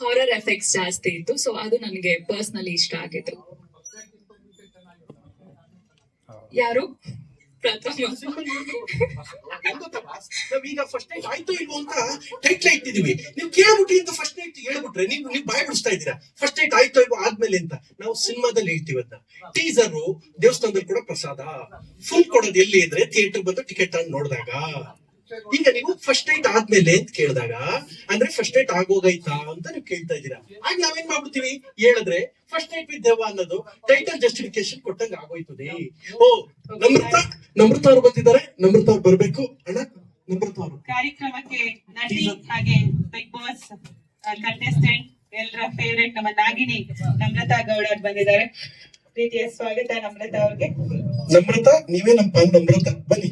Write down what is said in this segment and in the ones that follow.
Horror effects ಜಾಸ್ತಿ ಇತ್ತು so ಅದು ನನಗೆ ಪರ್ಸ್ನಲಿ ಇಷ್ಟ ಆಗಿತ್ತು. ಯಾರು? ನಾವೀಗ ಫಸ್ಟ್ ನೈಟ್ ಆಯ್ತು ಇಲ್ವೋ ಅಂತ ಟೈಟ್ಲ ಇಟ್ಟಿದೀವಿ ನೀವು ಕೇಳ್ಬಿಟ್ರಿ ಅಂತ ಫಸ್ಟ್ ನೈಟ್ ಹೇಳ್ಬಿಟ್ರೆ ನೀವು ನೀವು ಬಾಯ್ ಬಿಡಿಸ್ತಾ ಇದ್ದೀರಾ? ಫಸ್ಟ್ ನೈಟ್ ಆಯ್ತು ಇಲ್ವೋ ಆದ್ಮೇಲೆ ಅಂತ. ನಾವು ಸಿನಿಮಾದಲ್ಲಿ ಹೇಳ್ತೀವಿ ಅಂತ. ಟೀಸರ್ ದೇವಸ್ಥಾನದಲ್ಲಿ ಕೂಡ ಪ್ರಸಾದ. ಫುಲ್ ಕೊಡೋದು ಎಲ್ಲಿ ಇದ್ರೆ ಥಿಯೇಟರ್ ಬಂದು ಟಿಕೆಟ್ ತಗೊಂಡು ನೋಡಿದಾಗ. ಈಗ ನೀವು ಫಸ್ಟ್ ಏಟ್ ಆದ್ಮೇಲೆ ಅಂತ ಕೇಳಿದಾಗ ಅಂದ್ರೆ ಫಸ್ಟ್ ಏಟ್ ಆಗೋಗೈತಾ ಅಂತ ನೀವು ಕೇಳ್ತಾ ಇದ್ದೀರಾ? ಆಗ ನಾವೇನ್ ಮಾಡ್ಬಿಡ್ತೀವಿ? ಹೇಳಿದ್ರೆ ಫಸ್ಟ್ ಏಟ್ ವಿತ್ ದೇವ ಅನ್ನೋದು ಟೈಟಲ್ ಜಸ್ಟಿಫಿಕೇಶನ್ ಕೊಟ್ಟಂಗ ಆಗೋಯ್ತದೆ. ಓ ನಮೃತ ನಮೃತ ಅವ್ರು ಬಂದಿದ್ದಾರೆ ನಮೃತ ಅವ್ರು ಬರ್ಬೇಕು. ಅಣ್ಣ ನಮ್ರತ ಅವರು ಕಾರ್ಯಕ್ರಮಕ್ಕೆ ನಟಿ ಹಾಗೆ ಬಿಗ್ ಬಾಸ್ ಕಂಟೆಸ್ಟೆಂಟ್ ಎಲ್ಲರ ಫೇವರೇಟ್ ನಮ್ಮ ನಾಗಿನಿ ನಮ್ರತಾ ಗೌಡ ಅವ್ರು ಬಂದಿದ್ದಾರೆ. ಪ್ರೀತಿಯ ಸ್ವಾಗತ ನಮ್ರತಾ ಅವ್ರಿಗೆ. ನಮ್ರತ ನೀವೇ ನಮ್ಮ ನಮ್ರತಾ ಬನ್ನಿ.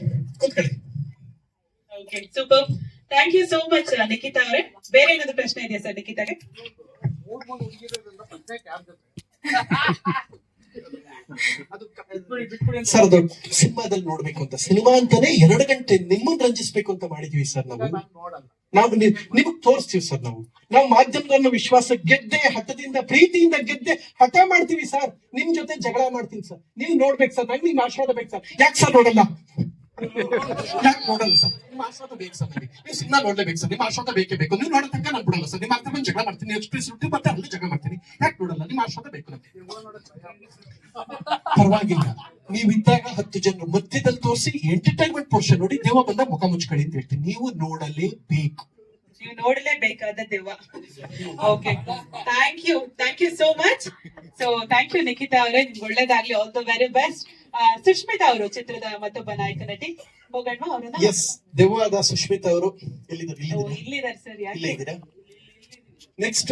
Okay thank you so much Nikhita ಅವರೇ. ಬೇರೆ ಏನಾದ್ರು ಪ್ರಶ್ನೆ ಇದೆಯಾ ಸರ್ ನಿಖಿತಾಗೆ ಸರ್ ಅದು ಸಿನಿಮಾದಲ್ಲಿ ನೋಡ್ಬೇಕು ಅಂತ. ಸಿನಿಮಾ ಅಂತಾನೆ ಎರಡು ಗಂಟೆ ನಿಮ್ಮನ್ನ ರಂಜಿಸ್ಬೇಕು ಅಂತ ಮಾಡಿದೀವಿ ಸರ್ ನಾವು. ನಾವು ನಿಮಗ್ ತೋರಿಸ್ತೀವಿ ಸರ್ ನಾವು. ನಾವು ಮಾಧ್ಯಮದನ್ನ ವಿಶ್ವಾಸ ಗೆದ್ದೆ, ಹಠದಿಂದ, ಪ್ರೀತಿಯಿಂದ ಗೆದ್ದೆ ಹಠ ಮಾಡ್ತೀವಿ ಸರ್ ನಿಮ್ ಜೊತೆ ಜಗಳ ಮಾಡ್ತೀನಿ ಸರ್ ನೀವು ನೋಡ್ಬೇಕು ಸರ್ ನಂಗೆ ನಿಮ್ ಆಶೀರ್ವಾದ ಬೇಕು ಸರ್ ಯಾಕೆ ಸರ್ ನೋಡಲ್ಲ? ಯಾಕೆ ನೋಡಲ್ಲ ಸರ್? ನಿಮ್ಮ ಆಶೀರ್ವಾದ ಬೇಕು ಸರ್ ನನಗೆ ನೀವು ನೋಡ್ಲೇಬೇಕು ಸರ್. ನಿಮ್ಮ ಬೇಕೇ ಬೇಕು. ನೀವು ನೋಡೋ ತನಕ ನಾನು ಬಿಡಲ್ಲ ಸರ್. ನಿಮ್ಮ ಹತ್ರ ಬಂದು ಜಗಳ ಮಾಡ್ತೀನಿ. ಎಕ್ಸ್ಪ್ರೆಸ್ ಬಿಟ್ಟು ಮತ್ತೆ ಅಲ್ಲಿ ಜಗಳ ಮಾಡ್ತೀನಿ. ಯಾಕೆ ನೋಡಲ್ಲ ನಿಮ್ಮ ಆಶೀರ್ವಾದ ಬೇಕು ನನಗೆ ಪರವಾಗಿಲ್ಲ. ನೀವಿದ್ದಾಗ ಹತ್ತು ಜನರು ಮಧ್ಯದಲ್ಲಿ ತೋರಿಸಿ ಎಂಟರ್ಟೈನ್ಮೆಂಟ್ ಪೋರ್ಷನ್ ನೋಡಿ ದೇವ ಬಂದ ಮುಖ ಮುಚ್ಕೊಳ್ಳಿ ಅಂತ ಹೇಳ್ತೀನಿ. ನೀವು ನೋಡಲೇಬೇಕು. ನೀವು ನೋಡಲೇಬೇಕಾದ ದೇವ. Okay thank you thank you so much so thank you Nikhita ಅವರೇ. ನಿಮ್ಗೆ ಒಳ್ಳೇದಾಗ್ಲಿ. All the very best Sushmita ಅವರು ಚಿತ್ರದ ಮತ್ತೊಬ್ಬ ನಾಯಕ ನಟಿ. ಹೋಗಣ್ಣ ಅವರನ್ನ? ಎಸ್ ದೆವ್ವದ ಸುಷ್ಮಿತಾ ಅವರು ಎಲ್ಲಿದ್ದಾರೆ? ಇಲ್ಲಿದ್ದಾರೆ? ಸರ್ ಯಾಕೆ? ನೆಕ್ಸ್ಟ್